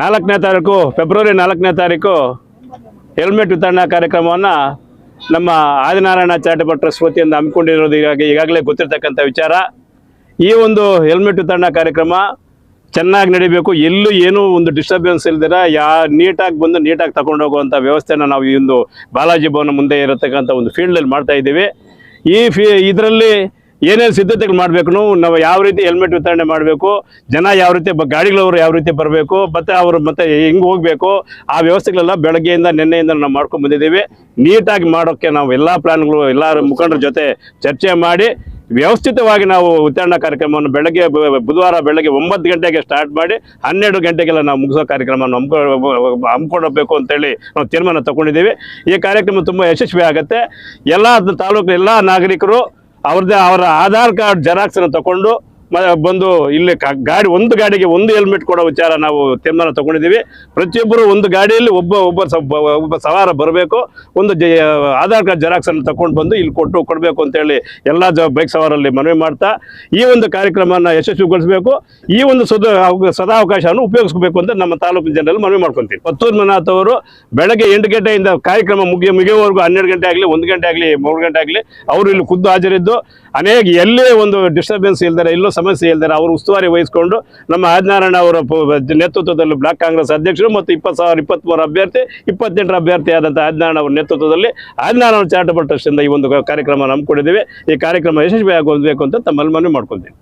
ನಾಲ್ಕನೇ ತಾರೀಕು, ಫೆಬ್ರವರಿ ನಾಲ್ಕನೇ ತಾರೀಕು, ಹೆಲ್ಮೆಟ್ ವಿತರಣಾ ಕಾರ್ಯಕ್ರಮವನ್ನು ನಮ್ಮ ಆದಿನಾರಾಯಣ ಚಾರಿಟಬಲ್ ಟ್ರಸ್ಟ್ ವತಿಯಿಂದ ಹಮ್ಮಿಕೊಂಡಿರೋದು ಹೀಗಾಗಿ ಈಗಾಗಲೇ ಗೊತ್ತಿರ್ತಕ್ಕಂಥ ವಿಚಾರ. ಈ ಒಂದು ಹೆಲ್ಮೆಟ್ ವಿತರಣಾ ಕಾರ್ಯಕ್ರಮ ಚೆನ್ನಾಗಿ ನಡಿಬೇಕು. ಎಲ್ಲೂ ಏನೂ ಒಂದು ಡಿಸ್ಟರ್ಬೆನ್ಸ್ ಇಲ್ದಿರ ಯಾ ನೀಟಾಗಿ ಬಂದು ನೀಟಾಗಿ ತಗೊಂಡು ಹೋಗುವಂಥ ವ್ಯವಸ್ಥೆನ ನಾವು ಈ ಒಂದು ಬಾಲಾಜಿ ಭವನ ಮುಂದೆ ಇರತಕ್ಕಂಥ ಒಂದು ಫೀಲ್ಡಲ್ಲಿ ಮಾಡ್ತಾ ಇದ್ದೀವಿ. ಈ ಫೀ ಇದರಲ್ಲಿ ಏನೇನು ಸಿದ್ಧತೆಗಳು ಮಾಡಬೇಕು ನಾವು ಯಾವ ರೀತಿ ಹೆಲ್ಮೆಟ್ ವಿತರಣೆ ಮಾಡಬೇಕು, ಜನ ಯಾವ ರೀತಿ ಗಾಡಿಗಳವರು ಯಾವ ರೀತಿ ಬರಬೇಕು, ಮತ್ತು ಅವರು ಮತ್ತೆ ಹೆಂಗೆ ಹೋಗಬೇಕು, ಆ ವ್ಯವಸ್ಥೆಗಳೆಲ್ಲ ಬೆಳಗ್ಗೆಯಿಂದ ನಿನ್ನೆಯಿಂದ ನಾವು ಮಾಡ್ಕೊಂಡು ಬಂದಿದ್ದೀವಿ. ನೀಟಾಗಿ ಮಾಡೋಕ್ಕೆ ನಾವು ಎಲ್ಲ ಪ್ಲಾನ್ಗಳು, ಎಲ್ಲ ಮುಖಂಡರ ಜೊತೆ ಚರ್ಚೆ ಮಾಡಿ, ವ್ಯವಸ್ಥಿತವಾಗಿ ನಾವು ವಿತರಣಾ ಕಾರ್ಯಕ್ರಮವನ್ನು ಬೆಳಗ್ಗೆ ಬುಧವಾರ ಬೆಳಗ್ಗೆ ಒಂಬತ್ತು ಗಂಟೆಗೆ ಸ್ಟಾರ್ಟ್ ಮಾಡಿ, ಹನ್ನೆರಡು ಗಂಟೆಗೆಲ್ಲ ನಾವು ಮುಗಿಸೋ ಕಾರ್ಯಕ್ರಮವನ್ನು ಹಮ್ಕೊ ಹಮ್ಮಿಕೊಡಬೇಕು ಅಂತೇಳಿ ನಾವು ತೀರ್ಮಾನ ತಗೊಂಡಿದ್ದೀವಿ. ಈ ಕಾರ್ಯಕ್ರಮ ತುಂಬ ಯಶಸ್ವಿ ಆಗುತ್ತೆ ಎಲ್ಲ ತಾಲೂಕು, ಎಲ್ಲ ನಾಗರಿಕರು ಅವ್ರದ್ದೇ ಅವರ ಆಧಾರ್ ಕಾರ್ಡ್ ಜೆರಾಕ್ಸನ್ನು ತಗೊಂಡು ಬಂದು ಇಲ್ಲಿ ಗಾಡಿ, ಒಂದು ಗಾಡಿಗೆ ಒಂದು ಹೆಲ್ಮೆಟ್ ಕೊಡೋ ವಿಚಾರ ನಾವು ತೀರ್ಮಾನ ತಗೊಂಡಿದ್ದೀವಿ. ಪ್ರತಿಯೊಬ್ಬರು ಒಂದು ಗಾಡಿಯಲ್ಲಿ ಒಬ್ಬ ಒಬ್ಬ ಒಬ್ಬ ಸವಾರ ಬರಬೇಕು. ಒಂದು ಆಧಾರ್ ಕಾರ್ಡ್ ಜೆರಾಕ್ಸ್ ಅನ್ನು ತಗೊಂಡು ಬಂದು ಇಲ್ಲಿ ಕೊಟ್ಟು ಕೊಡಬೇಕು ಅಂತೇಳಿ ಎಲ್ಲ ಜ, ಬೈಕ್ ಸವಾರಲ್ಲಿ ಮನವಿ ಮಾಡ್ತಾ, ಈ ಒಂದು ಕಾರ್ಯಕ್ರಮನ ಯಶಸ್ವಿಗೊಳಿಸಬೇಕು. ಈ ಒಂದು ಸದ ಸದಾವಕಾಶವನ್ನು ಉಪಯೋಗಿಸ್ಬೇಕು ಅಂತ ನಮ್ಮ ತಾಲೂಕು ಜನರಲ್ಲಿ ಮನವಿ ಮಾಡ್ಕೊತೀವಿ. ಪತ್ತೂರು ಮನಾಥ್ ಅವರು ಬೆಳಗ್ಗೆ ಎಂಟು ಗಂಟೆಯಿಂದ ಕಾರ್ಯಕ್ರಮ ಮುಗಿಯ ಮುಗಿಯೋವರೆಗೂ ಹನ್ನೆರಡು ಗಂಟೆ ಆಗಲಿ, ಒಂದು ಗಂಟೆ ಆಗಲಿ, ಮೂರು ಗಂಟೆ ಆಗಲಿ, ಅವರು ಇಲ್ಲಿ ಖುದ್ದು ಹಾಜರಿದ್ದು. ಅನೇಕ, ಎಲ್ಲೇ ಒಂದು ಡಿಸ್ಟರ್ಬೆನ್ಸ್ ಇಲ್ದರೆ ಎಲ್ಲೂ ಸಮಸ್ಯೆ ಇಲ್ದರೆ ಅವರು ಉಸ್ತುವಾರಿ ವಹಿಸಿಕೊಂಡು ನಮ್ಮ ಆದಿನಾರಾಯಣ ಅವರ ನೇತೃತ್ವದಲ್ಲಿ ಬ್ಲಾಕ್ ಕಾಂಗ್ರೆಸ್ ಅಧ್ಯಕ್ಷರು ಮತ್ತು ಇಪ್ಪತ್ತು ಸಾವಿರ ಇಪ್ಪತ್ತ್ಮೂರು ಅಭ್ಯರ್ಥಿ, ಇಪ್ಪತ್ತೆಂಟರ ಅಭ್ಯರ್ಥಿ ಆದಂಥ ಆದಿನಾರಾಯಣ ಅವರ ನೇತೃತ್ವದಲ್ಲಿ ಆದಿನಾರಾಯಣ ಚಾರಿಟಬಲ್ ಟ್ರಸ್ಟಿಂದ ಈ ಒಂದು ಕಾರ್ಯಕ್ರಮ ಹಮ್ಮಿಕೊಂಡಿದ್ದೀವಿ ಈ ಕಾರ್ಯಕ್ರಮ ಯಶಸ್ವಿಯಾಗಬೇಕು ಅಂತ ತಮ್ಮಲ್ಲಿ ಮನವಿ ಮಾಡ್ಕೊಳ್ತೀನಿ.